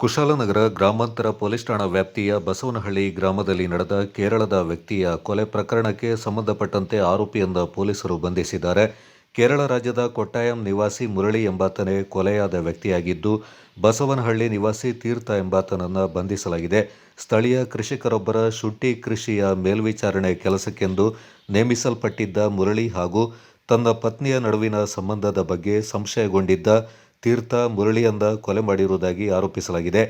ಕುಶಾಲನಗರ ಗ್ರಾಮಾಂತರ ಪೊಲೀಸ್ ಠಾಣಾ ವ್ಯಾಪ್ತಿಯ ಬಸವನಹಳ್ಳಿ ಗ್ರಾಮದಲ್ಲಿ ನಡೆದ ಕೇರಳದ ವ್ಯಕ್ತಿಯ ಕೊಲೆ ಪ್ರಕರಣಕ್ಕೆ ಸಂಬಂಧಪಟ್ಟಂತೆ ಆರೋಪಿಯಿಂದ ಪೊಲೀಸರು ಬಂಧಿಸಿದ್ದಾರೆ. ಕೇರಳ ರಾಜ್ಯದ ಕೊಟ್ಟಾಯಂ ನಿವಾಸಿ ಮುರಳಿ ಎಂಬಾತನೇ ಕೊಲೆಯಾದ ವ್ಯಕ್ತಿಯಾಗಿದ್ದು, ಬಸವನಹಳ್ಳಿ ನಿವಾಸಿ ತೀರ್ಥ ಎಂಬಾತನನ್ನು ಬಂಧಿಸಲಾಗಿದೆ. ಸ್ಥಳೀಯ ಕೃಷಿಕರೊಬ್ಬರ ಶುಂಠಿ ಕೃಷಿಯ ಮೇಲ್ವಿಚಾರಣೆ ಕೆಲಸಕ್ಕೆಂದು ನೇಮಿಸಲ್ಪಟ್ಟಿದ್ದ ಮುರಳಿ ಹಾಗೂ ತನ್ನ ಪತ್ನಿಯ ನಡುವಿನ ಸಂಬಂಧದ ಬಗ್ಗೆ ಸಂಶಯಗೊಂಡಿದ್ದ ತೀರ್ಥ ಮುರಳಿಯಂದ ಕೊಲೆ ಮಾಡಿರುವುದಾಗಿ ಆರೋಪಿಸಲಾಗಿದೆ.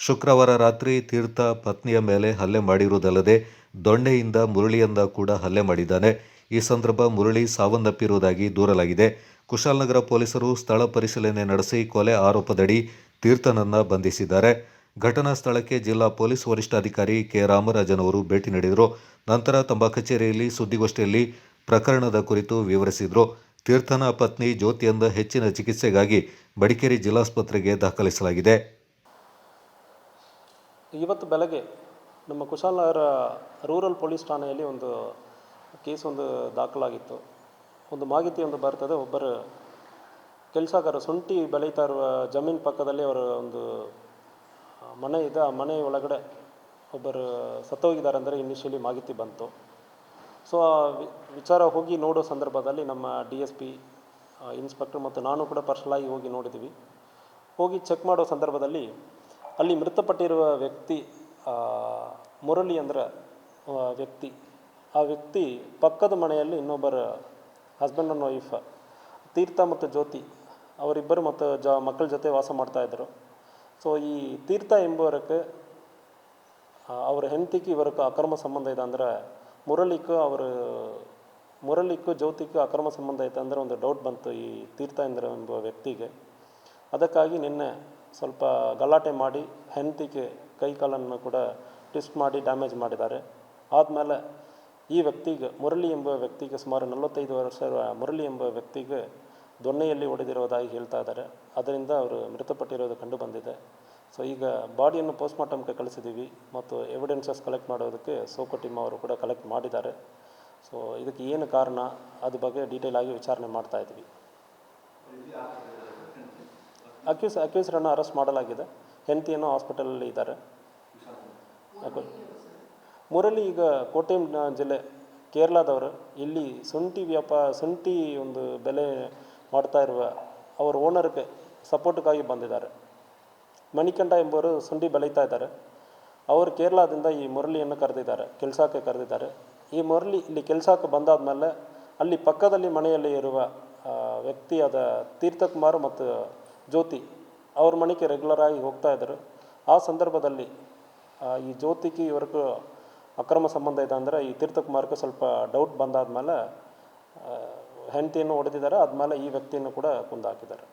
ಶುಕ್ರವಾರ ರಾತ್ರಿ ತೀರ್ಥ ಪತ್ನಿಯ ಮೇಲೆ ಹಲ್ಲೆ ಮಾಡಿರುವುದಲ್ಲದೆ ದೊಣ್ಣೆಯಿಂದ ಮುರಳಿಯಂದ ಕೂಡ ಹಲ್ಲೆ ಮಾಡಿದ್ದಾನೆ. ಈ ಸಂದರ್ಭ ಮುರಳಿ ಸಾವನ್ನಪ್ಪಿರುವುದಾಗಿ ದೂರಲಾಗಿದೆ. ಕುಶಾಲನಗರ ಪೊಲೀಸರು ಸ್ಥಳ ಪರಿಶೀಲನೆ ನಡೆಸಿ ಕೊಲೆ ಆರೋಪದಡಿ ತೀರ್ಥನನ್ನ ಬಂಧಿಸಿದ್ದಾರೆ. ಘಟನಾ ಸ್ಥಳಕ್ಕೆ ಜಿಲ್ಲಾ ಪೊಲೀಸ್ ವರಿಷ್ಠಾಧಿಕಾರಿ ಕೆ. ರಾಮರಾಜನ್ ಅವರು ಭೇಟಿ ನೀಡಿದರು. ನಂತರ ತಮ್ಮ ಕಚೇರಿಯಲ್ಲಿ ಸುದ್ದಿಗೋಷ್ಠಿಯಲ್ಲಿ ಪ್ರಕರಣದ ಕುರಿತು ವಿವರಿಸಿದರು. ತೀರ್ಥನ ಪತ್ನಿ ಜ್ಯೋತಿಯಂದ ಹೆಚ್ಚಿನ ಚಿಕಿತ್ಸೆಗಾಗಿ ಬಡಿಕೇರಿ ಜಿಲ್ಲಾಸ್ಪತ್ರೆಗೆ ದಾಖಲಿಸಲಾಗಿದೆ. ಇವತ್ತು ಬೆಳಗ್ಗೆ ನಮ್ಮ ಕುಶಾಲನಗರ ರೂರಲ್ ಪೊಲೀಸ್ ಠಾಣೆಯಲ್ಲಿ ಒಂದು ಕೇಸ್ ಒಂದು ದಾಖಲಾಗಿತ್ತು. ಒಂದು ಮಾಹಿತಿ ಒಂದು ಬರ್ತದೆ, ಒಬ್ಬರು ಕೆಲಸಗಾರ ಶುಂಠಿ ಬೆಳೀತಾ ಇರುವ ಜಮೀನು ಪಕ್ಕದಲ್ಲಿ ಅವರ ಒಂದು ಮನೆ ಇದೆ. ಆ ಮನೆ ಒಳಗಡೆ ಒಬ್ಬರು ಸತ್ತೋಗಿದ್ದಾರೆ ಅಂದರೆ ಇನಿಷಿಯಲಿ ಮಾಹಿತಿ ಬಂತು. ಸೊ ವಿಚಾರ ಹೋಗಿ ನೋಡೋ ಸಂದರ್ಭದಲ್ಲಿ ನಮ್ಮ ಡಿ ಎಸ್ ಪಿ ಇನ್ಸ್ಪೆಕ್ಟರ್ ಮತ್ತು ನಾನು ಕೂಡ ಪರ್ಸನಲಾಗಿ ಹೋಗಿ ನೋಡಿದ್ವಿ ಹೋಗಿ ಚೆಕ್ ಮಾಡೋ ಸಂದರ್ಭದಲ್ಲಿ ಅಲ್ಲಿ ಮೃತಪಟ್ಟಿರುವ ವ್ಯಕ್ತಿ ಮುರಳಿ ಅಂದ್ರೆ ವ್ಯಕ್ತಿ. ಆ ವ್ಯಕ್ತಿ ಪಕ್ಕದ ಮನೆಯಲ್ಲಿ ಇನ್ನೊಬ್ಬರ ಹಸ್ಬೆಂಡ್ ಆ್ಯಂಡ್ ವೈಫ್ ತೀರ್ಥ ಮತ್ತು ಜ್ಯೋತಿ, ಅವರಿಬ್ಬರು ಮತ್ತು ಜ, ಮಕ್ಕಳ ಜೊತೆ ವಾಸ ಮಾಡ್ತಾಯಿದ್ರು ಸೊ ಈ ತೀರ್ಥ ಎಂಬುವರಕ್ಕೆ ಅವ್ರ ಹೆಂಡತಿಗೆ ಇವರಕ್ಕೆ ಅಕ್ರಮ ಸಂಬಂಧ ಇದೆ ಅಂದರೆ ಮುರಳಿಗೂ ಅವರು ಮುರಳಿಗೂ ಜ್ಯೋತಿಗೂ ಅಕ್ರಮ ಸಂಬಂಧ ಐತೆ ಅಂದರೆ ಒಂದು ಡೌಟ್ ಬಂತು ಈ ತೀರ್ಥ ಎಂದ್ರ ಎಂಬ ವ್ಯಕ್ತಿಗೆ. ಅದಕ್ಕಾಗಿ ನಿನ್ನೆ ಸ್ವಲ್ಪ ಗಲಾಟೆ ಮಾಡಿ ಹೆಂಡತಿಗೆ ಕೈ ಕಾಲನ್ನು ಕೂಡ ಟ್ವಿಸ್ಟ್ ಮಾಡಿ ಡ್ಯಾಮೇಜ್ ಮಾಡಿದ್ದಾರೆ. ಆದಮೇಲೆ ಈ ವ್ಯಕ್ತಿಗೆ, ಮುರಳಿ ಎಂಬ ವ್ಯಕ್ತಿಗೆ ಸುಮಾರು ನಲವತ್ತೈದು ವರ್ಷ ಮುರಳಿ ಎಂಬ ವ್ಯಕ್ತಿಗೆ ದೊಣ್ಣೆಯಲ್ಲಿ ಹೊಡೆದಿರುವುದಾಗಿ ಹೇಳ್ತಾ ಇದ್ದಾರೆ. ಅದರಿಂದ ಅವರು ಮೃತಪಟ್ಟಿರೋದು ಕಂಡು ಬಂದಿದೆ. ಸೊ ಈಗ ಬಾಡಿಯನ್ನು ಪೋಸ್ಟ್ಮಾರ್ಟಮ್ಗೆ ಕಳಿಸಿದ್ದೀವಿ ಮತ್ತು ಎವಿಡೆನ್ಸಸ್ ಕಲೆಕ್ಟ್ ಮಾಡೋದಕ್ಕೆ ಸೋಕೋ ಟೀಮ್ ಅವರು ಕೂಡ ಕಲೆಕ್ಟ್ ಮಾಡಿದ್ದಾರೆ. ಸೊ ಇದಕ್ಕೆ ಏನು ಕಾರಣ? ಅದ್ರ ಬಗ್ಗೆ ಡೀಟೇಲ್ ಆಗಿ ವಿಚಾರಣೆ ಮಾಡ್ತಾ ಇದ್ದೀವಿ ಅಕ್ಯೂಸ್ ಅಕ್ಯೂಸ್ರನ್ನು ಅರೆಸ್ಟ್ ಮಾಡಲಾಗಿದೆ. ಹೆಂಡತಿಯನ್ನು ಹಾಸ್ಪಿಟಲಲ್ಲಿ ಇದ್ದಾರೆ. ಮೂರಲ್ಲಿ ಈಗ ಕೋಟೆಯಂ ಜಿಲ್ಲೆ ಕೇರಳದವರು ಇಲ್ಲಿ ಶುಂಠಿ ವ್ಯಾಪಾರ ಶುಂಠಿ ಒಂದು ಬೆಲೆ ಮಾಡ್ತಾ ಇರುವ, ಅವರ ಓನರ್ಗೆ ಸಪೋರ್ಟ್ಗಾಗಿ ಬಂದಿದ್ದಾರೆ. ಮಣಿಕಂಠ ಎಂಬುವರು ಸುಂಡಿ ಬೆಳೀತಾ ಇದ್ದಾರೆ. ಅವರು ಕೇರಳದಿಂದ ಈ ಮುರಳಿಯನ್ನು ಕರೆದಿದ್ದಾರೆ, ಕೆಲಸಕ್ಕೆ ಕರೆದಿದ್ದಾರೆ. ಈ ಮುರಳಿ ಇಲ್ಲಿ ಕೆಲಸಕ್ಕೆ ಬಂದಾದ ಮೇಲೆ ಅಲ್ಲಿ ಪಕ್ಕದಲ್ಲಿ ಮನೆಯಲ್ಲಿ ಇರುವ ವ್ಯಕ್ತಿಯಾದ ತೀರ್ಥಕುಮಾರ್ ಮತ್ತು ಜ್ಯೋತಿ ಅವ್ರ ಮನೆಗೆ ರೆಗ್ಯುಲರ್ ಆಗಿ ಹೋಗ್ತಾ ಇದ್ದರು. ಆ ಸಂದರ್ಭದಲ್ಲಿ ಈ ಜ್ಯೋತಿಗೆ ಇವ್ರಿಗೂ ಅಕ್ರಮ ಸಂಬಂಧ ಇದೆ ಅಂದರೆ ಈ ತೀರ್ಥಕುಮಾರ್ಗೆ ಸ್ವಲ್ಪ ಡೌಟ್ ಬಂದಾದ ಮೇಲೆ ಹೆಂಡತಿಯನ್ನು ಹೊಡೆದಿದ್ದಾರೆ. ಆದಮೇಲೆ ಈ ವ್ಯಕ್ತಿಯನ್ನು ಕೂಡ ಕುಂದು ಹಾಕಿದ್ದಾರೆ